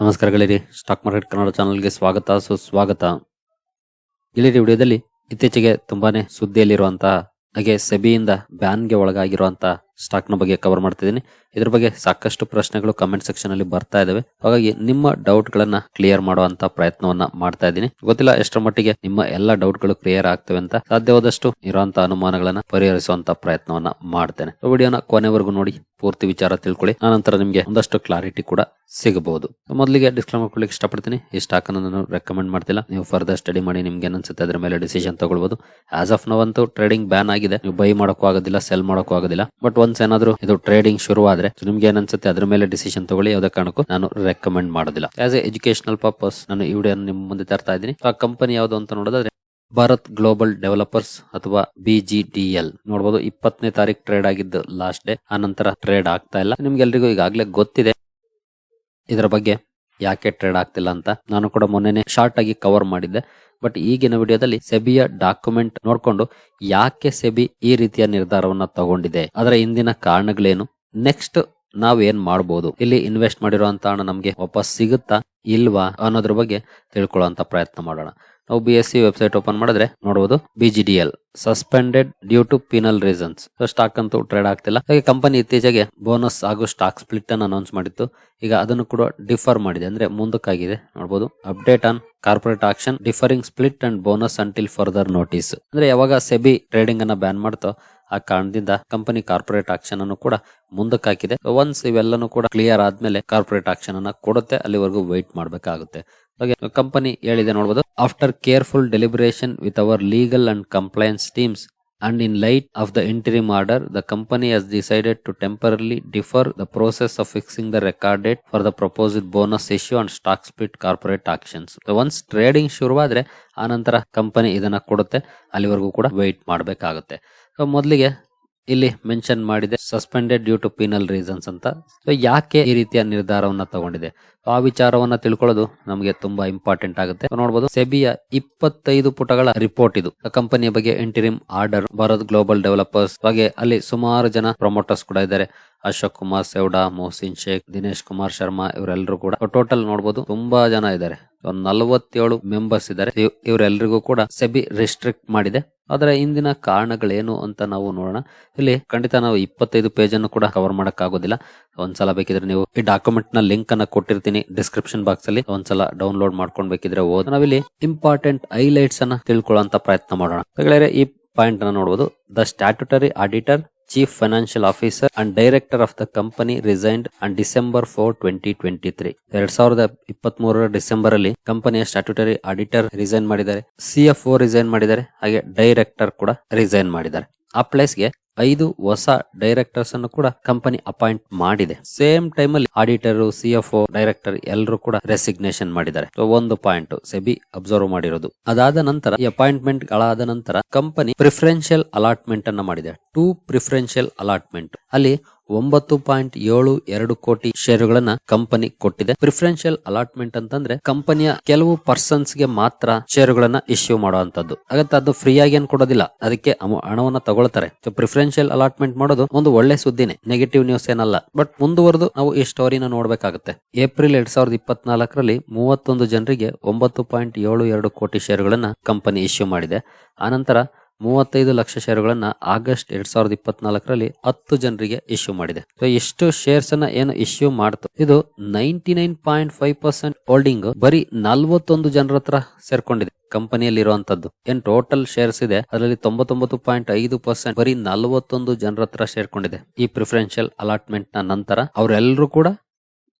ನಮಸ್ಕಾರ ಗೆಳೆಯರಿ. Stock market Kannada ಚಾನಲ್ಗೆ ಸ್ವಾಗತ, ಸುಸ್ವಾಗತ. ಗೆಳೆಯರಿ, ವಿಡಿಯೋದಲ್ಲಿ ಇತ್ತೀಚೆಗೆ ತುಂಬಾನೇ ಸುದ್ದಿಯಲ್ಲಿರುವಂತಹ, ಹಾಗೆ ಸೆಬಿಯಿಂದ ಬ್ಯಾನ್ಗೆ ಒಳಗಾಗಿರುವಂತಹ ಸ್ಟಾಕ್ನ ಬಗ್ಗೆ ಕವರ್ ಮಾಡ್ತಿದ್ದೀನಿ. ಇದ್ರ ಬಗ್ಗೆ ಸಾಕಷ್ಟು ಪ್ರಶ್ನೆಗಳು ಕಮೆಂಟ್ ಸೆಕ್ಷನ್ ಅಲ್ಲಿ ಬರ್ತಾ ಇದಾವೆ. ಹಾಗಾಗಿ ನಿಮ್ಮ ಡೌಟ್ ಗಳನ್ನ ಕ್ಲಿಯರ್ ಮಾಡುವಂತ ಪ್ರಯತ್ನವನ್ನ ಮಾಡ್ತಾ ಇದ್ದೀನಿ. ಗೊತ್ತಿಲ್ಲ ಎಷ್ಟರ ಮಟ್ಟಿಗೆ ನಿಮ್ಮ ಎಲ್ಲ ಡೌಟ್ಗಳು ಕ್ಲಿಯರ್ ಆಗ್ತವೆ ಅಂತ. ಸಾಧ್ಯವಾದಷ್ಟು ಇರುವಂತ ಅನುಮಾನಗಳನ್ನ ಪರಿಹರಿಸುವಂತ ಪ್ರಯತ್ನವನ್ನ ಮಾಡ್ತೇನೆ. ವಿಡಿಯೋನ ಕೊನೆವರೆಗೂ ನೋಡಿ. ಪೂರ್ತಿ ವಿಚಾರ ತಿಳ್ಕೊಳ್ಳಿ. ಆನಂತರ ನಿಮಗೆ ಒಂದಷ್ಟು ಕ್ಲಾರಿಟಿ ಕೂಡ ಸಿಗಬಹುದು. ಮೊದಲಿಗೆ ಡಿಸ್ಕ್ಲೈಮರ್ ಕೊಡ್ಲಿಕ್ಕೆ ಇಷ್ಟಪಡ್ತೀನಿ. ಈ ಸ್ಟಾಕ್ ಅನ್ನು ನಾನು ರೆಕಮೆಂಡ್ ಮಾಡ್ತಿಲ್ಲ. ನೀವು ಫರ್ದರ್ ಸ್ಟಡಿ ಮಾಡಿ ನಿಮ್ಗೆ ಅನ್ಸುತ್ತೆ ಅದ್ರ ಮೇಲೆ ಡಿಸಿಷನ್ ತಗೊಳ್ಬಹುದು ಆಸ್ ಆಫ್ ನವ್ ಅಂತೂ ಟ್ರೇಡಿಂಗ್ ಬ್ಯಾನ್ ಆಗಿದೆ. ನೀವು ಬೈ ಮಾಡೋಕ್ಕೂ ಆಗೋದಿಲ್ಲ ಸೆಲ್ ಮಾಡೋಕ್ಕೂ ಆಗೋದಿಲ್ಲ. ಬಟ್ ಒನ್ಸ್ ಏನಾದ್ರು ಇದು ಟ್ರೇಡಿಂಗ್ ಶುರುವಾದ್ರೆ ಆದ್ರೆ ನಿಮ್ಗೆ ಅನ್ಸುತ್ತೆ ಅದ್ರ ಮೇಲೆ ಡಿಸಿಷನ್ ತಗೊಳ್ಳಿ, ಯಾವುದೇ ಕಾರಣಕ್ಕೂ ನಾನು ರೆಕಮೆಂಡ್ ಮಾಡೋದಿಲ್ಲ. ಆಸ್ ಎ ಎಜುಕೇಶನಲ್ ಪರ್ಪಸ್ ನಾನು ಈ ವಿಡಿಯೋ ನಿಮ್ಮ ಮುಂದೆ ತರ್ತಾ ಇದ್ದೀನಿ. ಆ ಕಂಪನಿ ಯಾವುದು ಅಂತ ನೋಡೋದಾದ್ರೆ, ಭಾರತ್ ಗ್ಲೋಬಲ್ ಡೆವಲಪರ್ಸ್ ಅಥವಾ ಬಿಜಿಡಿಎಲ್ ನೋಡಬಹುದು ಇಪ್ಪತ್ತನೇ ತಾರೀಕು ಟ್ರೇಡ್ ಆಗಿದ್ದು ಲಾಸ್ಟ್ ಡೇ ಆ ನಂತರ ಟ್ರೇಡ್ ಆಗ್ತಾ ಇಲ್ಲ. ನಿಮ್ಗೆಲ್ರಿಗೂ ಈಗಾಗಲೇ ಗೊತ್ತಿದೆ. ಇದರ ಬಗ್ಗೆ ಯಾಕೆ ಟ್ರೇಡ್ ಆಗ್ತಿಲ್ಲ ಅಂತ ನಾನು ಕೂಡ ಮೊನ್ನೆನೆ ಶಾರ್ಟ್ ಆಗಿ ಕವರ್ ಮಾಡಿದ್ದೆ. ಬಟ್ ಈಗಿನ ವಿಡಿಯೋದಲ್ಲಿ ಸೆಬಿಯ ಡಾಕ್ಯುಮೆಂಟ್ ನೋಡ್ಕೊಂಡು ಯಾಕೆ ಸೆಬಿ ಈ ರೀತಿಯ ನಿರ್ಧಾರವನ್ನ ತಗೊಂಡಿದೆ? ಅದರ ಹಿಂದಿನ ಕಾರಣಗಳೇನು? ನೆಕ್ಸ್ಟ್ ನಾವ್ ಏನ್ ಮಾಡಬಹುದು ಇಲ್ಲಿ ಇನ್ವೆಸ್ಟ್ ಮಾಡಿರುವಂತ ಹಣ ನಮ್ಗೆ ವಾಪಸ್ ಸಿಗುತ್ತಾ ಇಲ್ವಾ ಅನ್ನೋದ್ರ ಬಗ್ಗೆ ತಿಳ್ಕೊಳ್ಳೋ ಪ್ರಯತ್ನ ಮಾಡೋಣ. ನಾವು B S C website open ಮಾಡಿದ್ರೆ ನೋಡಬಹುದು BGDL suspended due to penal reasons stock ಅಂತೂ ಟ್ರೇಡ್ ಆಗ್ತಿಲ್ಲ. ಹಾಗೆ ಕಂಪನಿ ಇತ್ತೀಚೆಗೆ ಬೋನಸ್ ಹಾಗೂ ಸ್ಟಾಕ್ ಸ್ಪ್ಲಿಟ್ ಅನ್ನು ಅನೌನ್ಸ್ ಮಾಡಿತ್ತು. ಈಗ ಅದನ್ನು ಕೂಡ ಡಿಫರ್ ಮಾಡಿದೆ. ಅಂದ್ರೆ ಮುಂದಕ್ಕಾಗಿದೆ. ನೋಡಬಹುದು update on corporate action deferring split and bonus until further notice ಅಂದ್ರೆ ಯಾವಾಗ ಸೆಬಿ ಟ್ರೇಡಿಂಗ್ ಅನ್ನ ಬ್ಯಾನ್ ಮಾಡ್ತೋ ಆ ಕಾರಣದಿಂದ ಕಂಪನಿ ಕಾರ್ಪೊರೇಟ್ ಆಕ್ಷನ್ ಅನ್ನು ಕೂಡ ಮುಂದಕ್ಕೆ ಹಾಕಿದೆ ಒನ್ಸ್ ಇವೆಲ್ಲನೂ ಕೂಡ ಕ್ಲಿಯರ್ ಆದ್ಮೇಲೆ ಕಾರ್ಪೊರೇಟ್ ಆಕ್ಷನ್ ಅನ್ನ ಕೊಡುತ್ತೆ, ಅಲ್ಲಿವರೆಗೂ ವೈಟ್ ಮಾಡಬೇಕಾಗುತ್ತೆ. ಕಂಪನಿ ಹೇಳಿದೆ ನೋಡಬಹುದು after careful deliberation with our legal and compliance teams and in light of the interim order the company has decided to temporarily defer the process of fixing the record date for the proposed bonus issue and stock split corporate actions so once trading ಶುರುವಾದ್ರೆ ಆ ನಂತರ company ಇದನ್ನ ಕೊಡುತ್ತೆ ಅಲ್ಲಿವರೆಗೂ ಕೂಡ weight ಮಾಡಬೇಕಾಗುತ್ತೆ so ಮೊದಲಿಗೆ ಇಲ್ಲಿ ಮೆನ್ಷನ್ ಮಾಡಿದೆ suspended due to penal reasons ಅಂತ ಸೊ ಯಾಕೆ ಈ ರೀತಿಯ ನಿರ್ಧಾರವನ್ನ ತಗೊಂಡಿದೆ ಆ ವಿಚಾರವನ್ನ ತಿಳ್ಕೊಳ್ಳೋದು ನಮಗೆ ತುಂಬಾ ಇಂಪಾರ್ಟೆಂಟ್ ಆಗುತ್ತೆ. ನೋಡಬಹುದು ಸೆಬಿಯ ಇಪ್ಪತ್ತೈದು ಪುಟಗಳ ರಿಪೋರ್ಟ್ ಇದು. ಕಂಪನಿಯ ಬಗ್ಗೆ interim order Bharat global developers ಹಾಗೆ ಅಲ್ಲಿ ಸುಮಾರು ಜನ ಪ್ರಮೋಟರ್ಸ್ ಕೂಡ ಇದ್ದಾರೆ. ಅಶೋಕ್ ಕುಮಾರ್ ಸೆವ್ಡಾ, ಮೊಹಸಿನ್ ಶೇಖ್, ದಿನೇಶ್ ಕುಮಾರ್ ಶರ್ಮಾ ಇವರೆಲ್ಲರೂ ಕೂಡ. ಟೋಟಲ್ ನೋಡಬಹುದು ತುಂಬಾ ಜನ ಇದ್ದಾರೆ. ಒಂದು ನಲವತ್ತೇಳು ಮೆಂಬರ್ಸ್ ಇದ್ದಾರೆ. ಇವ್- ಇವರೆಲ್ಲರಿಗೂ ಕೂಡ ಸೆಬಿ ರಿಸ್ಟ್ರಿಕ್ಟ್ ಮಾಡಿದೆ. ಅದರ ಹಿಂದಿನ ಕಾರಣಗಳೇನು ಅಂತ ನಾವು ನೋಡೋಣ. ಇಲ್ಲಿ ಖಂಡಿತ ನಾವು ಇಪ್ಪತ್ತೈದು ಪೇಜ್ ಅನ್ನು ಕೂಡ ಕವರ್ ಮಾಡಕ್ ಆಗೋದಿಲ್ಲ ಒಂದ್ಸಲ ಬೇಕಿದ್ರೆ ನೀವು ಈ ಡಾಕ್ಯುಮೆಂಟ್ನ ಲಿಂಕ್ ಅನ್ನ ಕೊಟ್ಟಿರ್ತೀನಿ. ಡಿಸ್ಕ್ರಿಪ್ಷನ್ ಬಾಕ್ಸ್ ಅಲ್ಲಿ ಒಂದ್ಸಲ ಡೌನ್ಲೋಡ್ ಮಾಡ್ಕೊಂಡ್ಬೇಕಿದ್ರೆ ಓದ್. ನಾವಿಲ್ಲಿ ಇಂಪಾರ್ಟೆಂಟ್ ಹೈಲೈಟ್ಸ್ ಅನ್ನ ತಿಳ್ಕೊಳ್ಳುವಂತ ಪ್ರಯತ್ನ ಮಾಡೋಣ. ಹಾಗಾದ್ರೆ ಈ ಪಾಯಿಂಟ್ ಅನ್ನ ನೋಡಬಹುದು the statutory auditor, chief financial officer and director of the company resigned and December four twenty twenty three ಎರಡ್ ಸಾವಿರದ ಇಪ್ಪತ್ತ್ ಮೂರರ ಡಿಸೆಂಬರ್ ಅಲ್ಲಿ ಕಂಪನಿಯ ಸ್ಟ್ಯಾಟ್ಯುಟರಿ ಆಡಿಟರ್ ರಿಸೈನ್ ಮಾಡಿದ್ದಾರೆ. ಸಿಎಫ್ಒ ರಿಸೈನ್ ಮಾಡಿದ್ದಾರೆ. ಹಾಗೆ ಡೈರೆಕ್ಟರ್ ಕೂಡ ರಿಸೈನ್ ಮಾಡಿದ್ದಾರೆ. ಆ ಪ್ಲೇಸ್ಗೆ ಐದು ಹೊಸ ಡೈರೆಕ್ಟರ್ಸ್ ಅನ್ನು ಕೂಡ ಕಂಪನಿ ಅಪಾಯಿಂಟ್ ಮಾಡಿದೆ. ಸೇಮ್ ಟೈಮ್ ಅಲ್ಲಿ ಆಡಿಟರ್ ಸಿಎಫ್ಒ ಡೈರೆಕ್ಟರ್ ಎಲ್ಲರೂ ಕೂಡ ರೆಸಿಗ್ನೇಷನ್ ಮಾಡಿದ್ದಾರೆ. ಒಂದು ಪಾಯಿಂಟ್ ಸೆಬಿ ಅಬ್ಸರ್ವ್ ಮಾಡಿರೋದು. ಅದಾದ ನಂತರ, ಈ ಅಪಾಯಿಂಟ್ಮೆಂಟ್ ಗಳಾದ ನಂತರ ಕಂಪನಿ ಪ್ರಿಫರೆನ್ಷಿಯಲ್ ಅಲಾಟ್ಮೆಂಟ್ ಅನ್ನ ಮಾಡಿದೆ. ಟೂ ಪ್ರಿಫರೆನ್ಷಿಯಲ್ ಅಲಾಟ್ಮೆಂಟ್ ಅಲ್ಲಿ ಒಂಬತ್ತು ಪಾಯಿಂಟ್ ಏಳು ಎರಡು ಕೋಟಿ ಷೇರುಗಳನ್ನ ಕಂಪನಿ ಕೊಟ್ಟಿದೆ. ಪ್ರಿಫರೆನ್ಷಿಯಲ್ ಅಲಾಟ್ಮೆಂಟ್ ಅಂತಂದ್ರೆ ಕಂಪನಿಯ ಕೆಲವು ಪರ್ಸನ್ಸ್ಗೆ ಮಾತ್ರ ಷೇರುಗಳನ್ನ ಇಶ್ಯೂ ಮಾಡುವಂತದ್ದು ಹಾಗಂತ ಅದು ಫ್ರೀ ಆಗಿ ಏನ್ ಕೊಡೋದಿಲ್ಲ. ಅದಕ್ಕೆ ಹಣವನ್ನ ತಗೊಳ್ತಾರೆ. ಸೊ ಪ್ರಿಫರೆನ್ಷಿಯಲ್ ಅಲಾಟ್ಮೆಂಟ್ ಮಾಡೋದು ಒಂದು ಒಳ್ಳೆ ಸುದ್ದಿನೇ. ನೆಗೆಟಿವ್ ನ್ಯೂಸ್ ಏನಲ್ಲ. ಬಟ್ ಮುಂದುವರೆದು ನಾವು ಈ ಸ್ಟೋರಿನ ನೋಡಬೇಕಾಗುತ್ತೆ. ಏಪ್ರಿಲ್ ಎರಡ್ ಸಾವಿರದ ಇಪ್ಪತ್ನಾಲ್ಕರಲ್ಲಿ ಮೂವತ್ತೊಂದು ಜನರಿಗೆ ಒಂಬತ್ತು ಪಾಯಿಂಟ್ ಏಳು ಎರಡು ಕೋಟಿ ಷೇರುಗಳನ್ನ ಕಂಪನಿ ಇಶ್ಯೂ ಮಾಡಿದೆ. ಆನಂತರ ಮೂವತ್ತೈದು ಲಕ್ಷ ಷೇರುಗಳನ್ನ ಆಗಸ್ಟ್ ಎರಡ್ ಸಾವಿರದ ಇಪ್ಪತ್ನಾಲ್ಕರಲ್ಲಿ ಹತ್ತು ಜನರಿಗೆ ಇಶ್ಯೂ ಮಾಡಿದೆ. ಎಷ್ಟು ಶೇರ್ಸ್ ಅನ್ನ ಏನು ಇಶ್ಯೂ ಮಾಡ್ತು? ಇದು ninety nine point five percent holding ಬರೀ ನಲ್ವತ್ತೊಂದು ಜನರ ಹತ್ರ ಸೇರ್ಕೊಂಡಿದೆ. ಕಂಪನಿಯಲ್ಲಿ ಇರುವಂತದ್ದು ಏನ್ ಟೋಟಲ್ ಶೇರ್ಸ್ ಇದೆ, ಅದರಲ್ಲಿ ತೊಂಬತ್ತೊಂಬತ್ತು ಪಾಯಿಂಟ್ ಐದು ಪರ್ಸೆಂಟ್ ಬರೀ ನಲವತ್ತೊಂದು ಜನರ ಹತ್ರ ಸೇರ್ಕೊಂಡಿದೆ. ಈ ಪ್ರಿಫರೆನ್ಷಿಯಲ್ ಅಲಾಟ್ಮೆಂಟ್ನ ನಂತರ ಅವರೆಲ್ಲರೂ ಕೂಡ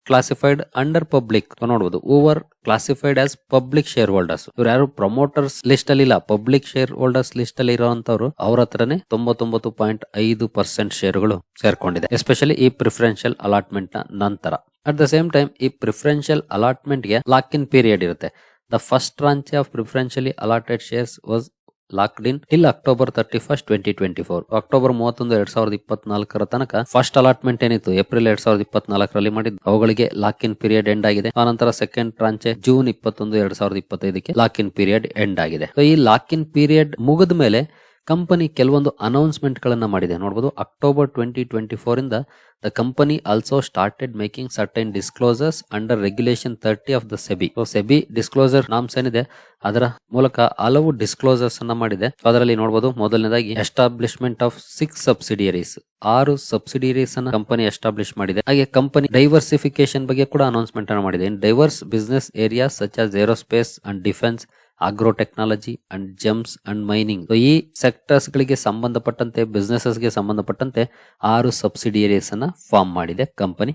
ಕ್ಲಾಸಿಫೈಡ್ ಅಂಡರ್ ಪಬ್ಲಿಕ್ ನೋಡಬಹುದು over classified as public share holders ಇವ್ರು ಯಾರು ಪ್ರಮೋಟರ್ಸ್ ಲಿಸ್ಟ್ ಅಲ್ಲಿ ಇಲ್ಲ. ಪಬ್ಲಿಕ್ ಶೇರ್ ಹೋಲ್ಡರ್ಸ್ ಲಿಸ್ಟ್ ಅಲ್ಲಿ ಇರುವಂತವ್ರು ಅವ್ರ ಹತ್ರನೇ ತೊಂಬತ್ತೊಂಬತ್ತು ಪಾಯಿಂಟ್ ಐದು ಪರ್ಸೆಂಟ್ ಶೇರ್ಗಳು ಸೇರ್ಕೊಂಡಿದೆ. ಎಸ್ಪೆಷಲಿ ಈ ಪ್ರಿಫರೆನ್ಷಿಯಲ್ ಅಲಾಟ್ಮೆಂಟ್ನ ನಂತರ. ಅಟ್ ದ ಸೇಮ್ ಟೈಮ್ ಈ ಪ್ರಿಫರೆನ್ಷಿಯಲ್ ಅಲಾಟ್ಮೆಂಟ್ಗೆ ಲಾಕ್ ಇನ್ ಪೀರಿಯಡ್ ಇರುತ್ತೆ. The first tranche of preferentially allotted shares was locked in till October thirty first twenty twenty four October ಮೂವತ್ತೊಂದು, ಎರಡ್ ಸಾವಿರದ ಇಪ್ಪತ್ನಾಲ್ಕರ ತನಕ ಫಸ್ಟ್ ಅಲಾಟ್ಮೆಂಟ್ ಏನಿತ್ತು? ಏಪ್ರಿಲ್ ಎರಡ್ ಸಾವಿರದ ಇಪ್ಪತ್ನಾಲ್ಕರಲ್ಲಿ ಮಾಡಿದ್ದು. ಅವುಗಳಿಗೆ ಲಾಕ್ ಇನ್ ಪೀರಿಯಡ್ ಎಂಡ್ ಆಗಿದೆ ಆನಂತರ ಸೆಕೆಂಡ್ ಟ್ರಾಂಚೆ ಜೂನ್ ಇಪ್ಪತ್ತೊಂದು, ಎರಡ್ ಸಾವಿರದ ಇಪ್ಪತ್ತೈದಕ್ಕೆ ಲಾಕ್ ಇನ್ ಪೀರಿಯಡ್ ಎಂಡ್ ಆಗಿದೆ ಈ ಲಾಕ್ ಇನ್ ಪೀರಿಯಡ್ ಮುಗಿದ ಮೇಲೆ ಕಂಪನಿ ಕೆಲವೊಂದು ಅನೌನ್ಸ್ಮೆಂಟ್ ಗಳನ್ನ ಮಾಡಿದೆ. ನೋಡಬಹುದು ಅಕ್ಟೋಬರ್ ಟ್ವೆಂಟಿ ಟ್ವೆಂಟಿ ಫೋರ್ ಇಂದ the company also started making certain disclosures under regulation thirty of the SEBI SEBI disclosure norms ಏನಿದೆ, ಅದರ ಮೂಲಕ ಹಲವು ಡಿಸ್ಕ್ಲೋಸರ್ಸ್ ಅನ್ನ ಮಾಡಿದೆ. ಅದರಲ್ಲಿ ನೋಡಬಹುದು ಮೊದಲನೇದಾಗಿ ಎಸ್ಟಾಬ್ಲಿಷ್ಮೆಂಟ್ ಆಫ್ ಸಿಕ್ಸ್ ಸಬ್ಸಿಡಿಯರೀಸ್ ಆರು ಸಬ್ಸಿಡಿಯರೀಸ್ ಅನ್ನ ಕಂಪನಿ ಎಸ್ಟಾಬ್ಲಿಷ್ ಮಾಡಿದೆ. ಹಾಗೆ ಕಂಪನಿ ಡೈವರ್ಸಿಫಿಕೇಶನ್ ಬಗ್ಗೆ ಕೂಡ ಅನೌನ್ಸ್ಮೆಂಟ್ ಅನ್ನು ಮಾಡಿದೆ. Diverse business area such as aerospace and defence agro technology and gems and mining ಈ ಸೆಕ್ಟರ್ಸ್ ಗಳಿಗೆ ಸಂಬಂಧಪಟ್ಟಂತೆ ಬಿಸ್ನೆಸಸ್ಗೆ ಸಂಬಂಧಪಟ್ಟಂತೆ ಆರು ಸಬ್ಸಿಡಿಯರೀಸ್ ಅನ್ನ ಫಾರ್ಮ್ ಮಾಡಿದೆ ಕಂಪನಿ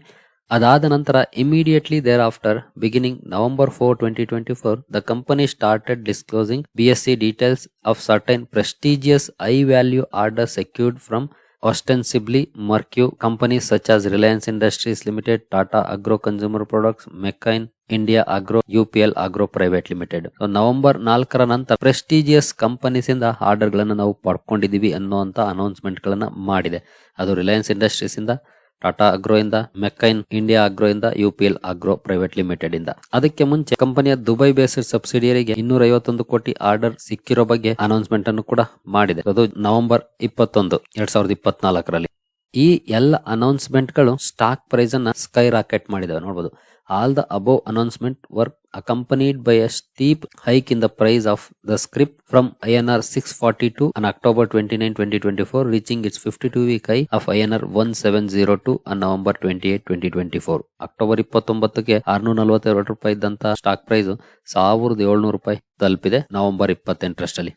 ಅದಾದ ನಂತರ immediately thereafter beginning November four twenty twenty four the company started disclosing B S C details of certain prestigious high value order secured from ostensibly Mercu companies such as Reliance Industries Limited, Tata Agro Consumer Products, McCain, India agro UPL agro private limited November ನಾಲ್ಕರ ನಂತರ prestigious companies ಇಂದ order ಗಳನ್ನ ನಾವು ಪಡ್ಕೊಂಡಿದೀವಿ ಅನ್ನುವಂತ announcement ಗಳನ್ನ ಮಾಡಿದೆ. ಅದು Reliance industries ಇಂದ ಟಾಟಾ ಅಗ್ರೋ ಇಂದ, ಮೆಕ್ಕೈನ್ ಇಂಡಿಯಾ ಅಗ್ರೋ ಇಂದ, ಯುಪಿಎಲ್ ಅಗ್ರೋ ಪ್ರೈವೇಟ್ ಲಿಮಿಟೆಡ್ ಇಂದ. ಅದಕ್ಕೆ ಮುಂಚೆ ಕಂಪನಿಯ ದುಬೈ ಬೇಸ್ಡ್ ಸಬ್ಸಿಡಿಯರಿಗೆ ಇನ್ನೂರ ಐವತ್ತೊಂದು ಕೋಟಿ ಆರ್ಡರ್ ಸಿಕ್ಕಿರೋ ಬಗ್ಗೆ ಅನೌನ್ಸ್ಮೆಂಟ್ ಅನ್ನು ಕೂಡ ಮಾಡಿದೆ. ಅದು ನವೆಂಬರ್ ಇಪ್ಪತ್ತೊಂದು, ಎರಡ್ ಸಾವಿರದ ಇಪ್ಪತ್ನಾಲ್ಕರಲ್ಲಿ. ಈ ಎಲ್ಲ ಅನೌನ್ಸ್ಮೆಂಟ್ಗಳು ಸ್ಟಾಕ್ ಪ್ರೈಸ್ ಅನ್ನ ಸ್ಕೈ ರಾಕೆಟ್ ಮಾಡಿದಾವೆ. ನೋಡಬಹುದು all the above announcement work accompanied by a steep hike in the price of the script from INR 642 on October 29, 2024, reaching its 52 week high of INR 1702 on twenty 28, 2024. October ಇಪ್ಪತ್ತೊಂಬತ್ತಕ್ಕೆ ಆರ್ನೂರ ನಲವತ್ತೆರಡು ರೂಪಾಯಿ ಇದ್ದಂತ stock price ಸಾವಿರದ ಏಳ್ನೂರು ರೂಪಾಯಿ ತಲುಪಿದೆ November ಇಪ್ಪತ್ತೆಂಟರಷ್ಟಲ್ಲಿ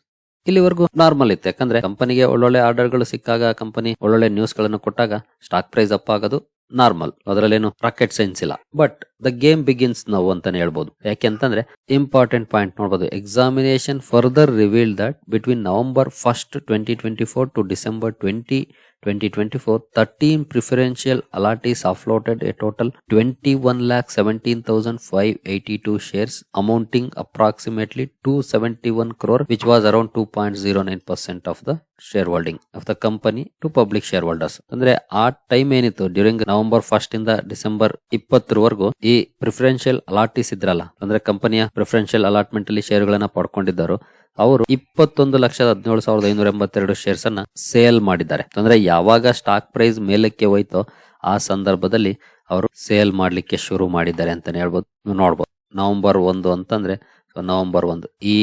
ಇಲ್ಲಿವರೆಗೂ normal ಇತ್ತು ಯಾಕಂದ್ರೆ ಕಂಪನಿಗೆ ಒಳ್ಳೊಳ್ಳೆ ಆರ್ಡರ್ಗಳು ಸಿಕ್ಕಾಗ ಕಂಪನಿ ಒಳ್ಳೊಳ್ಳೆ ನ್ಯೂಸ್ಗಳನ್ನು ಕೊಟ್ಟಾಗ ಸ್ಟಾಕ್ ಪ್ರೈಸ್ ಅಪ್ ಆಗೋದು ನಾರ್ಮಲ್. ಅದರಲ್ಲೇನು ರಾಕೆಟ್ ಸೈನ್ಸ್ ಇಲ್ಲ. ಬಟ್ ದ ಗೇಮ್ ಬಿಗಿನ್ಸ್ ನಾವು ಅಂತಾನೆ ಹೇಳ್ಬೋದು. ಯಾಕೆಂತಂದ್ರೆ ಇಂಪಾರ್ಟೆಂಟ್ ಪಾಯಿಂಟ್ ನೋಡಬಹುದು examination further reveal that between November first twenty twenty four to December twenty 2024 13 preferential allottees offloaded a total 21 lakh 17,582 shares amounting approximately 271 crore which point around 2.09% of the share holding of the company to public share holders ಅಂದ್ರೆ ಆ time ಏನಿತ್ತು? During November first ಇಂದ December ಇಪ್ಪತ್ತರವರೆಗೂ ಈ preferential ಅಲಾಟಿಸ್ ಇದ್ರಲ್ಲ, ಅಂದ್ರೆ ಕಂಪನಿಯ preferential allotment ಅಲ್ಲಿ ಶೇರ್ ಗಳನ್ನ ಪಡ್ಕೊಂಡಿದ್ದರು ಅವರು ಇಪ್ಪತ್ತೊಂದು ಲಕ್ಷದ ಹದಿನೇಳು ಸಾವಿರದ ಐನೂರ ಎಂಬತ್ತೆರಡು ಶೇರ್ಸ್ ಅನ್ನ ಸೇಲ್ ಮಾಡಿದ್ದಾರೆ. ಅಂದ್ರೆ ಯಾವಾಗ ಸ್ಟಾಕ್ ಪ್ರೈಸ್ ಮೇಲಕ್ಕೆ ಹೋಯ್ತೋ ಆ ಸಂದರ್ಭದಲ್ಲಿ ಅವರು ಸೇಲ್ ಮಾಡ್ಲಿಕ್ಕೆ ಶುರು ಮಾಡಿದ್ದಾರೆ ಅಂತಾನೆ ಹೇಳ್ಬೋದು. ನೋಡ್ಬೋದು. ನವೆಂಬರ್ ಒಂದು ಅಂತಂದ್ರೆ ನವೆಂಬರ್ ಒಂದು ಈ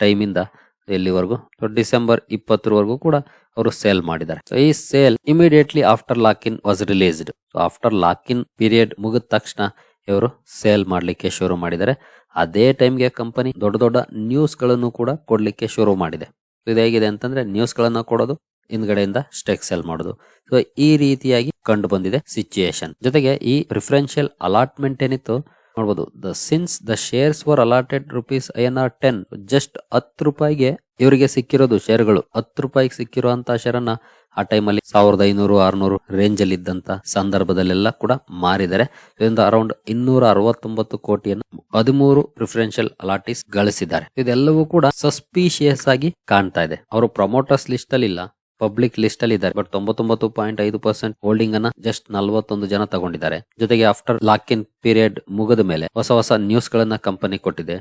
ಟೈಮಿಂದ ಎಲ್ಲಿವರೆಗೂ? ಡಿಸೆಂಬರ್ ಇಪ್ಪತ್ತರವರೆಗೂ ಕೂಡ ಅವರು ಸೇಲ್ ಮಾಡಿದ್ದಾರೆ. ಸೊ ಈ sale immediately after lock in was released after lock in period ಮುಗಿದ ತಕ್ಷಣ ಇವರು ಸೇಲ್ ಮಾಡಲಿಕ್ಕೆ ಶುರು ಮಾಡಿದ್ದಾರೆ. ಅದೇ ಟೈಮ್ಗೆ ಕಂಪನಿ ದೊಡ್ಡ ದೊಡ್ಡ ನ್ಯೂಸ್ಗಳನ್ನು ಕೂಡ ಕೊಡ್ಲಿಕ್ಕೆ ಶುರು ಮಾಡಿದೆ. ಇದು ಹೇಗಿದೆ ಅಂತಂದ್ರೆ ನ್ಯೂಸ್ ಗಳನ್ನ ಕೊಡೋದು, ಹಿಂದ್ಗಡೆಯಿಂದ ಸ್ಟೆಕ್ ಸೆಲ್ ಮಾಡೋದು. ಸೊ ಈ ರೀತಿಯಾಗಿ ಕಂಡು ಬಂದಿದೆ ಸಿಚುಯೇಷನ್ ಜೊತೆಗೆ ಈ ಪ್ರಿಫರೆನ್ಷಿಯಲ್ ಅಲಾಟ್ಮೆಂಟ್ ಏನಿತ್ತು ನೋಡಬಹುದು the since the shares were allotted rupees I N R ten just ಹತ್ತು ರೂಪಾಯಿಗೆ ಇವರಿಗೆ ಸಿಕ್ಕಿರೋದು ಶೇರ್ಗಳು ಹತ್ತು ರೂಪಾಯಿಗೆ ಸಿಕ್ಕಿರುವಂತಹ ಶೇರ್ ಅನ್ನ ಆ ಟೈಮಲ್ಲಿ ಸಾವಿರದ ಐನೂರು, ಆರುನೂರು ರೇಂಜ್ ಅಲ್ಲಿ ಇದ್ದಂತ ಸಂದರ್ಭದಲ್ಲೆಲ್ಲ ಕೂಡ ಮಾರಿದ್ದಾರೆ. ಇದರಿಂದ ಅರೌಂಡ್ ಇನ್ನೂರ ಅರವತ್ತೊಂಬತ್ತು ಕೋಟಿಯನ್ನು ಹದಿಮೂರು ಪ್ರಿಫರೆನ್ಷಿಯಲ್ ಅಲಾಟಿಸ್ ಗಳಿಸಿದ್ದಾರೆ. ಇದೆಲ್ಲವೂ ಕೂಡ ಸಸ್ಪಿಷಿಯಸ್ ಆಗಿ ಕಾಣ್ತಾ ಇದೆ. ಅವರು ಪ್ರಮೋಟರ್ಸ್ ಲಿಸ್ಟ್ ಅಲ್ಲಿ ಇಲ್ಲ ಪಬ್ಲಿಕ್ ಲಿಸ್ಟ್ ಅಲ್ಲಿ ಇದ್ದಾರೆ ಬಟ್ ತೊಂಬತ್ತೊಂಬತ್ತು ಪಾಯಿಂಟ್ ಐದು ಪರ್ಸೆಂಟ್ ಹೋಲ್ಡಿಂಗ್ ಅನ್ನ ಜಸ್ಟ್ ನಲವತ್ತೊಂದು ಜನ ತಗೊಂಡಿದ್ದಾರೆ. ಜೊತೆಗೆ ಆಫ್ಟರ್ ಲಾಕ್ ಇನ್ ಪೀರಿಯಡ್ ಮುಗಿದ ಮೇಲೆ ಹೊಸ ಹೊಸ ನ್ಯೂಸ್ ಗಳನ್ನ ಕಂಪನಿ ಕೊಟ್ಟಿದೆ.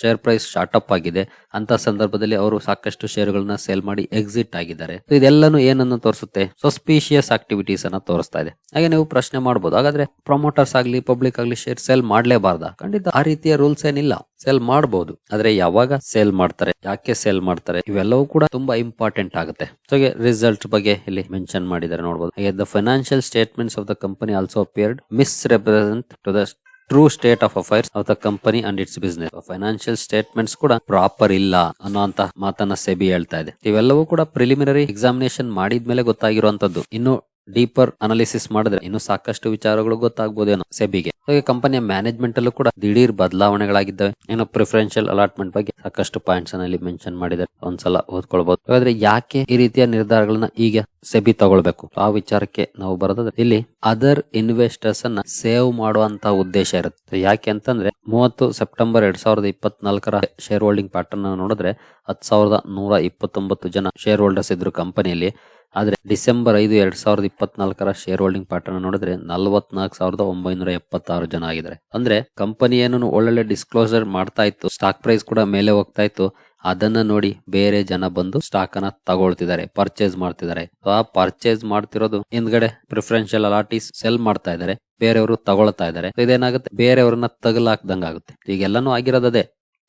ಶೇರ್ ಪ್ರೈಸ್ ಶಾರ್ಟ್ ಆಗಿದೆ. ಅಂತ ಸಂದರ್ಭದಲ್ಲಿ ಅವರು ಸಾಕಷ್ಟು ಶೇರ್ಗಳನ್ನ ಸೇಲ್ ಮಾಡಿ ಎಕ್ಸಿಟ್ ಆಗಿದ್ದಾರೆ. ಇದೆಲ್ಲಾನು ಏನನ್ನು ತೋರಿಸುತ್ತೆ? ಸೊಸ್ಪೀಷಿಯಸ್ ಆಕ್ಟಿವಿಟೀಸ್ ಅನ್ನ ತೋರಿಸ್ತಾ ಇದೆ. ಹಾಗೆ ನೀವು ಪ್ರಶ್ನೆ ಮಾಡಬಹುದು ಹಾಗಾದ್ರೆ ಪ್ರಮೋಟರ್ಸ್ ಆಗ್ಲಿ ಪಬ್ಲಿಕ್ ಆಗ್ಲಿ ಶೇರ್ ಸೇಲ್ ಮಾಡ್ಲೇಬಾರ್ದ? ಖಂಡಿತ ಆ ರೀತಿಯ ರೂಲ್ಸ್ ಏನಿಲ್ಲ. ಸೇಲ್ ಮಾಡಬಹುದು ಆದ್ರೆ ಯಾವಾಗ ಸೇಲ್ ಮಾಡ್ತಾರೆ? ಯಾಕೆ ಸೇಲ್ ಮಾಡ್ತಾರೆ? ಇವೆಲ್ಲವೂ ಕೂಡ ತುಂಬಾ ಇಂಪಾರ್ಟೆಂಟ್ ಆಗುತ್ತೆ. ಹಾಗೆ ರಿಸಲ್ಟ್ ಬಗ್ಗೆ ಇಲ್ಲಿ ಮೆನ್ಷನ್ ಮಾಡಿದ್ದಾರೆ ನೋಡಬಹುದು the financial statements of the company also appeared misrepresent to the true state of affairs of the company and its business financial statements ಕೂಡ ಪ್ರಾಪರ್ ಇಲ್ಲ ಅನ್ನುವಂತಹ ಮಾತನ್ನ ಸೆಬಿ ಹೇಳ್ತಾ ಇದೆ. ಇವೆಲ್ಲವೂ ಕೂಡ ಪ್ರಿಲಿಮಿನರಿ ಎಕ್ಸಾಮಿನೇಷನ್ ಮಾಡಿದ್ಮೇಲೆ ಗೊತ್ತಾಗಿರುವಂತದ್ದು ಇನ್ನು ಡೀಪರ್ ಅನಾಲಿಸಿಸ್ ಮಾಡಿದ್ರೆ ಇನ್ನು ಸಾಕಷ್ಟು ವಿಚಾರಗಳು ಗೊತ್ತಾಗಬಹುದೇನೋ ಸೆಬಿಗೆ. ಹಾಗೆ ಕಂಪನಿಯ ಮ್ಯಾನೇಜ್ಮೆಂಟ್ ಅಲ್ಲೂ ಕೂಡ ದಿಢೀರ್ ಬದಲಾವಣೆಗಳಾಗಿದ್ದಾವೆ. ಏನೋ ಪ್ರಿಫರೆನ್ಷಿಯಲ್ ಅಲಾಟ್ಮೆಂಟ್ ಬಗ್ಗೆ ಸಾಕಷ್ಟು ಪಾಯಿಂಟ್ಸ್ ಅಲ್ಲಿ ಮೆನ್ಷನ್ ಮಾಡಿದ್ದಾರೆ. ಒಂದ್ಸಲ ಓದ್ಕೊಳ್ಬಹುದು ಹಾಗಾದ್ರೆ ಯಾಕೆ ಈ ರೀತಿಯ ನಿರ್ಧಾರಗಳನ್ನ ಈಗ ಸೆಬಿ ತಗೊಳ್ಬೇಕು? ಆ ವಿಚಾರಕ್ಕೆ ನಾವು ಬರೋದಾದ್ರೆ ಇಲ್ಲಿ ಅದರ್ ಇನ್ವೆಸ್ಟರ್ಸ್ ಅನ್ನ ಸೇವ್ ಮಾಡುವಂತ ಉದ್ದೇಶ ಇರುತ್ತೆ. ಯಾಕೆ ಅಂತಂದ್ರೆ ಮೂವತ್ತು ಸೆಪ್ಟೆಂಬರ್ ಎರಡ್ ಸಾವಿರದ ಇಪ್ಪತ್ನಾಲ್ಕರ ಶೇರ್ ಹೋಲ್ಡಿಂಗ್ ಪ್ಯಾಟರ್ನ್ ನೋಡಿದ್ರೆ ಹತ್ ಸಾವಿರದ ನೂರ ಇಪ್ಪತ್ತೊಂಬತ್ತು ಜನ ಶೇರ್ ಹೋಲ್ಡರ್ಸ್ ಇದ್ರು ಕಂಪನಿಯಲ್ಲಿ. ಆದ್ರೆ ಡಿಸೆಂಬರ್ ಐದು ಎರಡ್ ಸಾವಿರದ ಇಪ್ಪತ್ನಾಲ್ಕರ ಶೇರ್ ಹೋಲ್ಡಿಂಗ್ ಪ್ಯಾಟರ್ನ್ ನೋಡಿದ್ರೆ ನಲವತ್ನಾಲ್ಕು ಸಾವಿರದ ಒಂಬೈನೂರ ಎಪ್ಪತ್ತಾರು ಜನ ಆಗಿದ್ದಾರೆ. ಅಂದ್ರೆ ಕಂಪನಿ ಏನೂ ಒಳ್ಳೊಳ್ಳೆ ಡಿಸ್ಕ್ಲೋಸರ್ ಮಾಡ್ತಾ ಇತ್ತು ಸ್ಟಾಕ್ ಪ್ರೈಸ್ ಕೂಡ ಮೇಲೆ ಹೋಗ್ತಾ ಇತ್ತು, ಅದನ್ನ ನೋಡಿ ಬೇರೆ ಜನ ಬಂದು ಸ್ಟಾಕ್ ಅನ್ನ ತಗೊಳ್ತಿದ್ದಾರೆ ಪರ್ಚೇಸ್ ಮಾಡ್ತಿದ್ದಾರೆ. ಆ ಪರ್ಚೇಸ್ ಮಾಡ್ತಿರೋದು ಹಿಂದ್ಗಡೆ ಪ್ರಿಫರೆನ್ಷಿಯಲ್ ಅಲಾಟೀಸ್ ಸೆಲ್ ಮಾಡ್ತಾ ಇದ್ದಾರೆ, ಬೇರೆಯವರು ತಗೊಳ್ತಾ ಇದ್ದಾರೆ. ಇದೇನಾಗುತ್ತೆ? ಬೇರೆಯವ್ರನ್ನ ತಗಲಾಕ್ದಂಗ್ ಆಗುತ್ತೆ ಈಗೆಲ್ಲಾನು ಆಗಿರೋದೇ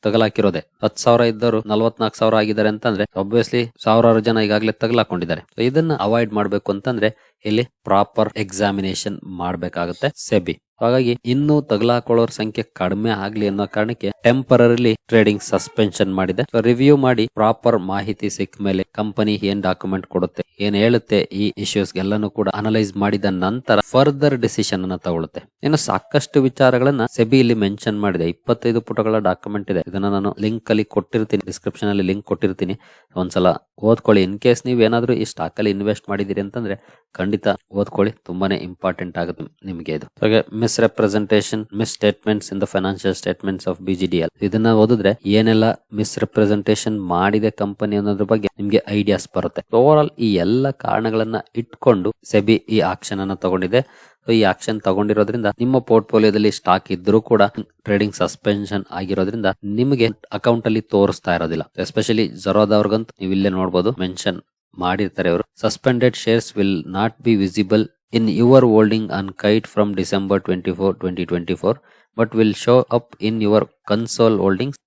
ತಗಲಾಕಿರೋದೆ. ಹತ್ ಸಾವಿರ ಇದ್ದವರು ನಲ್ವತ್ನಾಲ್ಕು ಸಾವಿರ ಆಗಿದ್ದಾರೆ ಅಂತಂದ್ರೆ ಅಬ್ವಿಯಸ್ಲಿ ಸಾವಿರಾರು ಜನ ಈಗಾಗಲೇ ತಗಲಾಕೊಂಡಿದ್ದಾರೆ. ಇದನ್ನ ಅವಾಯ್ಡ್ ಮಾಡಬೇಕು ಅಂತಂದ್ರೆ ಇಲ್ಲಿ ಪ್ರಾಪರ್ ಎಕ್ಸಾಮಿನೇಷನ್ ಮಾಡಬೇಕಾಗುತ್ತೆ ಸೆಬಿ ಹಾಗಾಗಿ ಇನ್ನು ತಗಲಾಕೊಳ್ಳೋರ್ ಸಂಖ್ಯೆ ಕಡಿಮೆ ಆಗ್ಲಿ ಅನ್ನೋ ಕಾರಣಕ್ಕೆ ಟೆಂಪರರಿಲಿ ಟ್ರೇಡಿಂಗ್ ಸಸ್ಪೆನ್ಷನ್ ಮಾಡಿದೆ. ರಿವ್ಯೂ ಮಾಡಿ ಪ್ರಾಪರ್ ಮಾಹಿತಿ ಸಿಕ್ಕ ಮೇಲೆ ಕಂಪನಿ ಏನ್ ಡಾಕ್ಯುಮೆಂಟ್ ಕೊಡುತ್ತೆ, ಏನ್ ಹೇಳುತ್ತೆ, ಈ ಇಶ್ಯೂಸ್ ಎಲ್ಲಾನು ಕೂಡ ಅನಲೈಸ್ ಮಾಡಿದ ನಂತರ ಫರ್ದರ್ ಡಿಸಿಷನ್ ಅನ್ನ ತಗೊಳುತ್ತೆ. ಇನ್ನು ಸಾಕಷ್ಟು ವಿಚಾರಗಳನ್ನ ಸೆಬಿ ಇಲ್ಲಿ ಮೆನ್ಷನ್ ಮಾಡಿದೆ. ಇಪ್ಪತ್ತೈದು ಪುಟಗಳ ಡಾಕ್ಯುಮೆಂಟ್ ಇದೆ. ಇದನ್ನ ನಾನು ಲಿಂಕ್ ಅಲ್ಲಿ ಕೊಟ್ಟಿರ್ತೀನಿ ಡಿಸ್ಕ್ರಿಪ್ಷನ್ ಅಲ್ಲಿ ಲಿಂಕ್ ಕೊಟ್ಟಿರ್ತೀನಿ. ಒಂದ್ಸಲ ಓದ್ಕೊಳ್ಳಿ. ಇನ್ ಕೇಸ್ ನೀವ್ ಏನಾದ್ರೂ ಈ ಸ್ಟಾಕ್ ಅಲ್ಲಿ ಇನ್ವೆಸ್ಟ್ ಮಾಡಿದಿರಿ ಅಂತಂದ್ರೆ ಖಂಡಿತ ಓದ್ಕೊಳ್ಳಿ. ತುಂಬಾನೇ ಇಂಪಾರ್ಟೆಂಟ್ ಆಗುತ್ತೆ ನಿಮಗೆ ಇದು. ಹಾಗೆ misrepresentation misstatements in the financial statements of BGDL ಇದನ್ನ ಓದಿದ್ರೆ ಏನೆಲ್ಲ ಮಿಸ್ ರೆಪ್ರೆಸೆಂಟೇಷನ್ ಮಾಡಿದೆ ಕಂಪನಿ ಅನ್ನೋದ್ರ ಬಗ್ಗೆ ನಿಮ್ಗೆ ಐಡಿಯಾಸ್ ಬರುತ್ತೆ. ಓವರ್ ಆಲ್ ಈ ಎಲ್ಲ ಕಾರಣಗಳನ್ನ ಇಟ್ಕೊಂಡು ಸೆಬಿ ಈ ಆಕ್ಷನ್ ಅನ್ನ ತಗೊಂಡಿದೆ. ಈ ಆಕ್ಷನ್ ತಗೊಂಡಿರೋದ್ರಿಂದ ನಿಮ್ಮ ಪೋರ್ಟ್ಫೋಲಿಯೋದಲ್ಲಿ ಸ್ಟಾಕ್ ಇದ್ರೂ ಕೂಡ ಟ್ರೇಡಿಂಗ್ ಸಸ್ಪೆನ್ಷನ್ ಆಗಿರೋದ್ರಿಂದ ನಿಮಗೆ ಅಕೌಂಟ್ ಅಲ್ಲಿ ತೋರಿಸ್ತಾ ಇರೋದಿಲ್ಲ. ಎಸ್ಪೆಷಲಿ ಜರೋದವ್ರಿಗಂತೂ ನೀವು ಇಲ್ಲೇ ನೋಡಬಹುದು ಮೆನ್ಷನ್ ಮಾಡಿರ್ತಾರೆ ಅವರು. Suspended shares will not be visible in your holding on Kite from December twenty four twenty twenty four but will show up in your console holdings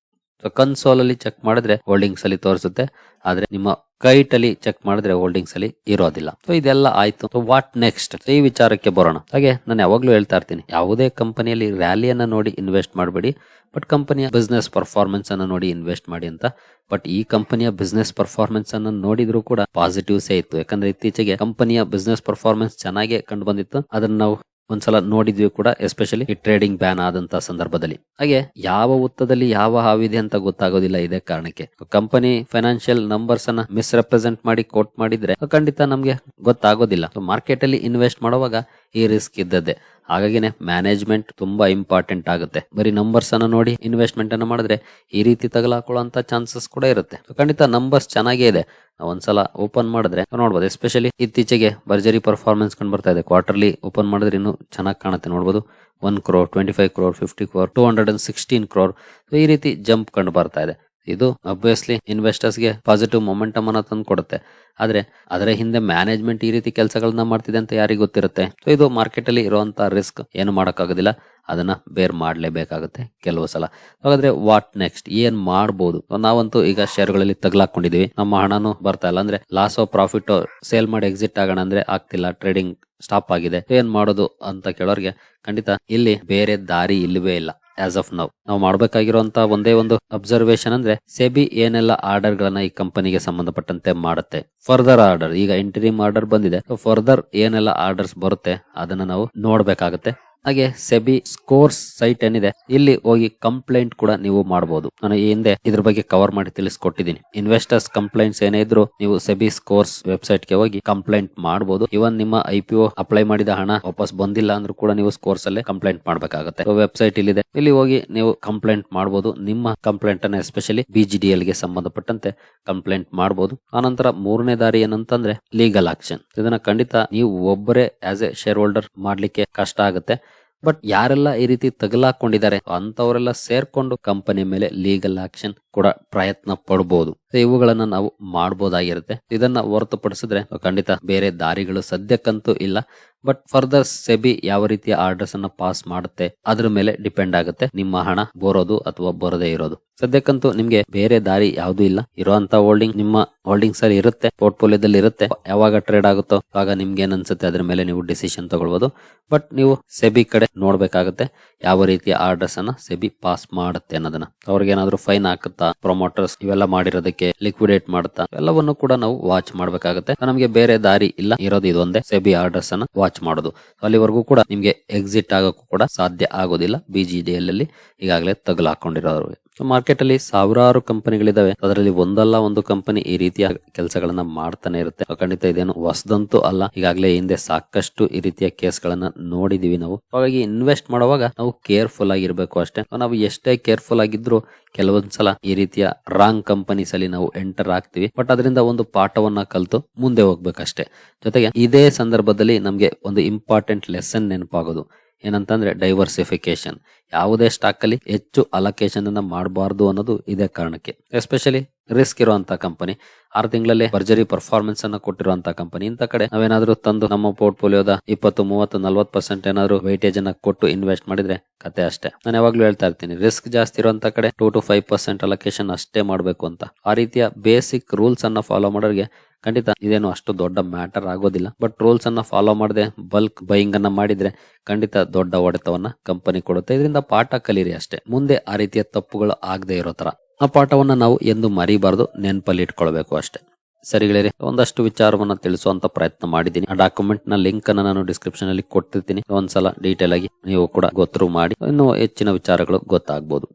console ಅಲ್ಲಿ ಚೆಕ್ ಮಾಡಿದ್ರೆ ಹೋಲ್ಡಿಂಗ್ಸ್ ಅಲ್ಲಿ ತೋರಿಸುತ್ತೆ. ಆದ್ರೆ ನಿಮ್ಮ ಕೈಟ್ ಅಲ್ಲಿ check ಮಾಡಿದ್ರೆ holdings ಅಲ್ಲಿ ಇರೋದಿಲ್ಲ. ಸೊ ಇದೆಲ್ಲ ಆಯ್ತು. ವಾಟ್ ನೆಕ್ಸ್ಟ್ ಈ ವಿಚಾರಕ್ಕೆ ಬರೋಣ. ಹಾಗೆ ನಾನು ಯಾವಾಗ್ಲೂ ಹೇಳ್ತಾ ಇರ್ತೀನಿ. ಯಾವುದೇ ಕಂಪನಿಯಲ್ಲಿ ರ್ಯಾಲಿಯನ್ನ ನೋಡಿ ಇನ್ವೆಸ್ಟ್ ಮಾಡಬೇಡಿ. ಬಟ್ ಕಂಪನಿಯ ಬಿಸ್ನೆಸ್ ಪರ್ಫಾರ್ಮೆನ್ಸ್ ಅನ್ನು ನೋಡಿ ಇನ್ವೆಸ್ಟ್ ಮಾಡಿ ಅಂತ. ಬಟ್ ಈ ಕಂಪನಿಯ ಬಿಸ್ನೆಸ್ ಪರ್ಫಾರ್ಮೆನ್ಸ್ ಅನ್ನು ನೋಡಿದ್ರು ಕೂಡ ಪಾಸಿಟಿವ್ಸೇ ಇತ್ತು. ಯಾಕಂದ್ರೆ ಇತ್ತೀಚೆಗೆ ಕಂಪನಿಯ ಬಿಸ್ನೆಸ್ ಪರ್ಫಾರ್ಮೆನ್ಸ್ ಚೆನ್ನಾಗಿ ಕಂಡು ಬಂದಿತ್ತು. ಅದನ್ನ ನಾವು ಒಂದ್ಸಲ ನೋಡಿದ್ವಿ ಕೂಡ ಎಸ್ಪೆಷಲಿ ಈ ಟ್ರೇಡಿಂಗ್ ಬ್ಯಾನ್ ಆದಂತ ಸಂದರ್ಭದಲ್ಲಿ. ಹಾಗೆ ಯಾವ ಉತ್ತದಲ್ಲಿ ಯಾವ ಹಾವಿದೆ ಅಂತ ಗೊತ್ತಾಗೋದಿಲ್ಲ ಇದೇ ಕಾರಣಕ್ಕೆ. ಕಂಪನಿ ಫೈನಾನ್ಷಿಯಲ್ ನಂಬರ್ಸ್ ಅನ್ನ ಮಿಸ್ ರೆಪ್ರೆಸೆಂಟ್ ಮಾಡಿ ಕೋಟ್ ಮಾಡಿದ್ರೆ ಖಂಡಿತ ನಮ್ಗೆ ಗೊತ್ತಾಗೋದಿಲ್ಲ. ಮಾರ್ಕೆಟ್ ಅಲ್ಲಿ ಇನ್ವೆಸ್ಟ್ ಮಾಡುವಾಗ ಈ ರಿಸ್ಕ್ ಇದ್ದದ್ದೇ. ಹಾಗಾಗಿನೇ ಮ್ಯಾನೇಜ್ಮೆಂಟ್ ತುಂಬಾ ಇಂಪಾರ್ಟೆಂಟ್ ಆಗುತ್ತೆ. ಬರೀ ನಂಬರ್ಸ್ ಅನ್ನು ನೋಡಿ ಇನ್ವೆಸ್ಟ್ಮೆಂಟ್ ಅನ್ನು ಮಾಡಿದ್ರೆ ಈ ರೀತಿ ತಗಲಾಕೊಳ್ಳುವಂತ ಚಾನ್ಸಸ್ ಕೂಡ ಇರುತ್ತೆ. ಖಂಡಿತ ನಂಬರ್ಸ್ ಚೆನ್ನಾಗೇ ಇದೆ. ಒಂದ್ಸಲ ಓಪನ್ ಮಾಡಿದ್ರೆ ನೋಡ್ಬೋದು ಎಸ್ಪೆಷಲಿ ಇತ್ತೀಚೆಗೆ ಭರ್ಜರಿ ಪರ್ಫಾರ್ಮೆನ್ಸ್ ಕಂಡು ಬರ್ತಾ ಇದೆ. ಕ್ವಾರ್ಟರ್ಲಿ ಓಪನ್ ಮಾಡಿದ್ರೆ ಇನ್ನು ಚೆನ್ನಾಗಿ ಕಾಣುತ್ತೆ, ನೋಡ್ಬೋದು. One crore twenty five crore fifty crore two hundred and sixteen crore ಈ ರೀತಿ ಜಂಪ್ ಕಂಡು ಬರ್ತಾ ಇದೆ. ಇದು ಅಬ್ವಿಯಸ್ಲಿ ಇನ್ವೆಸ್ಟರ್ಸ್ಗೆ ಪಾಸಿಟಿವ್ ಮೊಮೆಂಟಮ್ ಅನ್ನ ತಂದು ಕೊಡುತ್ತೆ. ಆದರೆ ಅದರ ಹಿಂದೆ ಮ್ಯಾನೇಜ್ಮೆಂಟ್ ಈ ರೀತಿ ಕೆಲಸಗಳನ್ನ ಮಾಡ್ತಿದೆ ಅಂತ ಯಾರಿಗೂ ಗೊತ್ತಿರುತ್ತೆ? ಸೊ ಇದು ಮಾರ್ಕೆಟ್ ಅಲ್ಲಿ ಇರುವಂತ ರಿಸ್ಕ್ ಏನು ಮಾಡೋಕ್ಕಾಗೋದಿಲ್ಲ. ಅದನ್ನ ಬೇರ್ ಮಾಡಲೇಬೇಕಾಗುತ್ತೆ ಕೆಲವು ಸಲ. ಹಾಗಾದ್ರೆ ವಾಟ್ ನೆಕ್ಸ್ಟ್ ಏನ್ ಮಾಡ್ಬೋದು? ನಾವಂತೂ ಈಗ ಶೇರ್ಗಳಲ್ಲಿ ತಗ್ಲಾಕೊಂಡಿದೀವಿ. ನಮ್ಮ ಹಣನೂ ಬರ್ತಾ ಇಲ್ಲ. ಅಂದ್ರೆ ಲಾಸ್ ಆಫ್ ಪ್ರಾಫಿಟ್ ಸೇಲ್ ಮಾಡಿ ಎಕ್ಸಿಟ್ ಆಗೋಣ ಅಂದ್ರೆ ಆಗ್ತಿಲ್ಲ. ಟ್ರೇಡಿಂಗ್ ಸ್ಟಾಪ್ ಆಗಿದೆ. ಏನ್ ಮಾಡೋದು ಅಂತ ಕೇಳೋರ್ಗೆ ಖಂಡಿತ ಇಲ್ಲಿ ಬೇರೆ ದಾರಿ ಇಲ್ಲವೇ ಇಲ್ಲ. ಆಸ್ ಆಫ್ ನೌ ನಾವು ಮಾಡಬೇಕಾಗಿರುವಂತಹ ಒಂದೇ ಒಂದು ಅಬ್ಸರ್ವೇಷನ್ ಅಂದ್ರೆ ಸೆಬಿ ಏನೆಲ್ಲ ಆರ್ಡರ್ ಗಳನ್ನ ಈ ಕಂಪನಿಗೆ ಸಂಬಂಧಪಟ್ಟಂತೆ ಮಾಡುತ್ತೆ. ಫರ್ದರ್ ಆರ್ಡರ್ ಈಗ ಎಂಟ್ರಿ ಆರ್ಡರ್ ಬಂದಿದೆ. ಫರ್ದರ್ ಏನೆಲ್ಲ ಆರ್ಡರ್ಸ್ ಬರುತ್ತೆ, ಅದನ್ನ ನಾವು ನೋಡ್ಬೇಕಾಗತ್ತೆ. ಹಾಗೆ ಸೆಬಿ ಸ್ಕೋರ್ಸ್ ಸೈಟ್ ಏನಿದೆ, ಇಲ್ಲಿ ಹೋಗಿ ಕಂಪ್ಲೇಂಟ್ ಕೂಡ ನೀವು ಮಾಡಬಹುದು ನಾನು ಈ ಹಿಂದೆ ಇದ್ರ ಬಗ್ಗೆ ಕವರ್ ಮಾಡಿ ತಿಳಿಸ್ಕೊಟ್ಟಿದ್ದೀನಿ. ಇನ್ವೆಸ್ಟರ್ಸ್ ಕಂಪ್ಲೇಂಟ್ಸ್ ಏನೇ ಇದ್ರು ನೀವು ಸೆಬಿ ಸ್ಕೋರ್ಸ್ ವೆಬ್ಸೈಟ್ಗೆ ಹೋಗಿ ಕಂಪ್ಲೇಂಟ್ ಮಾಡಬಹುದು ಇವನ್ ನಿಮ್ಮ ಐ ಅಪ್ಲೈ ಮಾಡಿದ ಹಣ ವಾಪಸ್ ಬಂದಿಲ್ಲ ಅಂದ್ರೂ ಕೂಡ ನೀವು ಸ್ಕೋರ್ಸ್ ಅಲ್ಲೇ ಕಂಪ್ಲೇಂಟ್ ಮಾಡಬೇಕಾಗುತ್ತೆ. ವೆಬ್ಸೈಟ್ ಇಲ್ಲಿದೆ. ಇಲ್ಲಿ ಹೋಗಿ ನೀವು ಕಂಪ್ಲೇಂಟ್ ಮಾಡಬಹುದು ನಿಮ್ಮ ಕಂಪ್ಲೇಂಟ್ ಅನ್ನ ಎಸ್ಪೆಷಲಿ ಬಿಜಿಡಿಎಲ್ಗೆ ಸಂಬಂಧಪಟ್ಟಂತೆ ಕಂಪ್ಲೇಂಟ್ ಮಾಡಬಹುದು ಆನಂತರ ಮೂರನೇ ದಾರಿ ಏನಂತಂದ್ರೆ ಲೀಗಲ್ ಆಕ್ಷನ್ ಇದನ್ನ ಖಂಡಿತ ನೀವು ಒಬ್ಬರೇ ಆಸ್ ಎ ಶೇರ್ ಹೋಲ್ಡರ್ ಮಾಡ್ಲಿಕ್ಕೆ ಕಷ್ಟ ಆಗುತ್ತೆ. ಬಟ್ ಯಾರೆಲ್ಲ ಈ ರೀತಿ ತಗಲಾಕೊಂಡಿದ್ದಾರೆ ಅಂತವರೆಲ್ಲ ಸೇರ್ಕೊಂಡು ಕಂಪನಿ ಮೇಲೆ ಲೀಗಲ್ ಆಕ್ಷನ್ ಕೂಡ ಪ್ರಯತ್ನ ಪಡಬಹುದು ಇವುಗಳನ್ನ ನಾವು ಮಾಡಬಹುದಾಗಿರುತ್ತೆ ಇದನ್ನ ಹೊರತುಪಡಿಸಿದ್ರೆ ಖಂಡಿತ ಬೇರೆ ದಾರಿಗಳು ಸದ್ಯಕ್ಕಂತೂ ಇಲ್ಲ. ಬಟ್ ಫರ್ದರ್ ಸೆಬಿ ಯಾವ ರೀತಿಯ ಆರ್ಡರ್ಸ್ ಅನ್ನ ಪಾಸ್ ಮಾಡುತ್ತೆ, ಅದ್ರ ಮೇಲೆ ಡಿಪೆಂಡ್ ಆಗುತ್ತೆ. ನಿಮ್ಮ ಹಣ ಬರೋದು ಅಥವಾ ಬರದೇ ಇರೋದು. ಸದ್ಯಕ್ಕಂತೂ ನಿಮ್ಗೆ ಬೇರೆ ದಾರಿ ಯಾವ್ದು ಇಲ್ಲ. ಇರುವಂತ ಹೋಲ್ಡಿಂಗ್ ನಿಮ್ಮ ಹೋಲ್ಡಿಂಗ್ಸ್ ಅಲ್ಲಿ ಇರುತ್ತೆ ಪೋರ್ಟ್ಫೋಲಿಯೋದಲ್ಲಿ ಇರುತ್ತೆ. ಯಾವಾಗ ಟ್ರೇಡ್ ಆಗುತ್ತೋ ಆಗ ನಿಮ್ಗೆ ಏನ್ ಅನ್ಸುತ್ತೆ ಅದ್ರ ಮೇಲೆ ನೀವು ಡಿಸಿಷನ್ ತಗೊಳ್ಬಹುದು ಬಟ್ ನೀವು ಸೆಬಿ ಕಡೆ ನೋಡ್ಬೇಕಾಗುತ್ತೆ ಯಾವ ರೀತಿಯ ಆರ್ಡರ್ಸ್ ಅನ್ನ ಸೆಬಿ ಪಾಸ್ ಮಾಡುತ್ತೆ ಅನ್ನೋದನ್ನ. ಅವ್ರಿಗೆ ಏನಾದ್ರು ಫೈನ್ ಹಾಕುತ್ತಾ ಪ್ರೊಮೋಟರ್ಸ್ ಇವೆಲ್ಲ ಮಾಡಿರೋದಕ್ಕೆ ಲಿಕ್ವಿಡೇಟ್ ಮಾಡ್ತಾ ಎಲ್ಲವನ್ನು ಕೂಡ ನಾವು ವಾಚ್ ಮಾಡಬೇಕಾಗುತ್ತೆ. ನಮಗೆ ಬೇರೆ ದಾರಿ ಇಲ್ಲ. ಇರೋದು ಇದೊಂದೇ. ಸೆಬಿ ಆರ್ಡರ್ಸ್ ಅನ್ನ ವಾಚ್ ಮಾಡೋದು. ಅಲ್ಲಿವರೆಗೂ ಕೂಡ ನಿಮ್ಗೆ ಎಕ್ಸಿಟ್ ಆಗೋಕ್ಕೂ ಕೂಡ ಸಾಧ್ಯ ಆಗೋದಿಲ್ಲ. ಬಿಜಿಡಿಎಲ್ ಅಲ್ಲಿ ಈಗಾಗಲೇ ತಗಲಾಕೊಂಡಿರೋರು ಮಾರ್ಕೆಟ್ ಅಲ್ಲಿ ಸಾವಿರಾರು ಕಂಪನಿಗಳಿದಾವೆ. ಅದರಲ್ಲಿ ಒಂದಲ್ಲ ಒಂದು ಕಂಪನಿ ಈ ರೀತಿಯ ಕೆಲಸಗಳನ್ನ ಮಾಡ್ತಾನೆ ಇರುತ್ತೆ. ಖಂಡಿತ ಇದೇನು ಹೊಸದಂತೂ ಅಲ್ಲ. ಈಗಾಗಲೇ ಹಿಂದೆ ಸಾಕಷ್ಟು ಈ ರೀತಿಯ ಕೇಸ್ ಗಳನ್ನ ನೋಡಿದೀವಿ ನಾವು. ಹಾಗಾಗಿ ಇನ್ವೆಸ್ಟ್ ಮಾಡುವಾಗ ನಾವು ಕೇರ್ಫುಲ್ ಆಗಿರ್ಬೇಕು ಅಷ್ಟೇ. ನಾವು ಎಷ್ಟೇ ಕೇರ್ಫುಲ್ ಆಗಿದ್ರು ಕೆಲವೊಂದ್ಸಲ ಈ ರೀತಿಯ ರಾಂಗ್ ಕಂಪನೀಸ್ ಅಲ್ಲಿ ನಾವು ಎಂಟರ್ ಆಗ್ತೀವಿ. ಬಟ್ ಅದರಿಂದ ಒಂದು ಪಾಠವನ್ನ ಕಲ್ತು ಮುಂದೆ ಹೋಗ್ಬೇಕಷ್ಟೇ. ಜೊತೆಗೆ ಇದೇ ಸಂದರ್ಭದಲ್ಲಿ ನಮ್ಗೆ ಒಂದು ಇಂಪಾರ್ಟೆಂಟ್ ಲೆಸನ್ ನೆನಪಾಗೋದು. ಏನಂತಂದ್ರೆ ಡೈವರ್ಸಿಫಿಕೇಶನ್ ಯಾವುದೇ ಸ್ಟಾಕ್ ಅಲ್ಲಿ ಹೆಚ್ಚು ಅಲೋಕೇಶನ್ ಅನ್ನ ಮಾಡಬಾರ್ದು ಅನ್ನೋದು ಇದೇ ಕಾರಣಕ್ಕೆ. ಎಸ್ಪೆಷಲಿ ರಿಸ್ಕ್ ಇರುವಂತಹ ಕಂಪನಿ ಆರು ತಿಂಗಳಲ್ಲಿ ಭರ್ಜರಿ ಪರ್ಫಾರ್ಮೆನ್ಸ್ ಅನ್ನ ಕೊಟ್ಟಿರುವಂತ ಕಂಪನಿ ಇಂತ ಕಡೆ ನಾವೇನಾದ್ರೂ ತಂದು ನಮ್ಮ ಪೋರ್ಟ್ಫೋಲಿಯೋದ ಇಪ್ಪತ್ತು, ಮೂವತ್ತು, ನಲ್ವತ್ತು ಪರ್ಸೆಂಟ್ ಏನಾದ್ರು ವೈಟೇಜ್ ಅನ್ನ ಕೊಟ್ಟು ಇನ್ವೆಸ್ಟ್ ಮಾಡಿದ್ರೆ ಕತೆ ಅಷ್ಟೇ. ನಾನು ಯಾವಾಗ್ಲೂ ಹೇಳ್ತಾ ಇರ್ತೀನಿ ರಿಸ್ಕ್ ಜಾಸ್ತಿ ಇರುವಂತ ಕಡೆ two to five percent allocation ಅಷ್ಟೇ ಮಾಡಬೇಕು ಅಂತ. ಆ ರೀತಿಯ ಬೇಸಿಕ್ ರೂಲ್ಸ್ ಅನ್ನ ಫಾಲೋ ಮಾಡೋರಿಗೆ ಖಂಡಿತ ಇದೇನು ಅಷ್ಟು ದೊಡ್ಡ ಮ್ಯಾಟರ್ ಆಗೋದಿಲ್ಲ. ಬಟ್ ರೂಲ್ಸ್ ಅನ್ನ ಫಾಲೋ ಮಾಡದೆ, ಬಲ್ಕ್ ಬೈಯಿಂಗ್ ಅನ್ನ ಮಾಡಿದ್ರೆ ಖಂಡಿತ ದೊಡ್ಡ ಒಡೆತವನ್ನ ಕಂಪನಿ ಕೊಡುತ್ತೆ. ಇದರಿಂದ ಪಾಠ ಕಲೀರಿ ಅಷ್ಟೇ. ಮುಂದೆ ಆ ರೀತಿಯ ತಪ್ಪುಗಳು ಆಗದೆ ಇರೋ ತರ ಆ ಪಾಠವನ್ನ ನಾವು ಎಂದು ಮರಿಬಾರದು, ನೆನಪಲ್ಲಿ ಇಟ್ಕೊಳ್ಬೇಕು ಅಷ್ಟೇ. ಸರಿಗಳಿರಿ ಒಂದಷ್ಟು ವಿಚಾರವನ್ನ ತಿಳಿಸುವಂತ ಪ್ರಯತ್ನ ಮಾಡಿದ್ದೀನಿ. ಆ ಡಾಕ್ಯುಮೆಂಟ್ನ ಲಿಂಕ್ ಅನ್ನ ನಾನು ಡಿಸ್ಕ್ರಿಪ್ಷನ್ ಅಲ್ಲಿ ಕೊಟ್ಟಿರ್ತೀನಿ. ಒಂದ್ಸಲ ಡೀಟೇಲ್ ಆಗಿ ನೀವು ಕೂಡ ಗೊತ್ತರು ಮಾಡಿ. ಇನ್ನು ಹೆಚ್ಚಿನ ವಿಚಾರಗಳು ಗೊತ್ತಾಗ್ಬೋದು.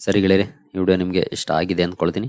ಸರಿಗಳಿರಿ ಈ ವಿಡಿಯೋ ನಿಮ್ಗೆ ಇಷ್ಟ ಆಗಿದೆ ಅಂದ್ಕೊಳ್ತೀನಿ.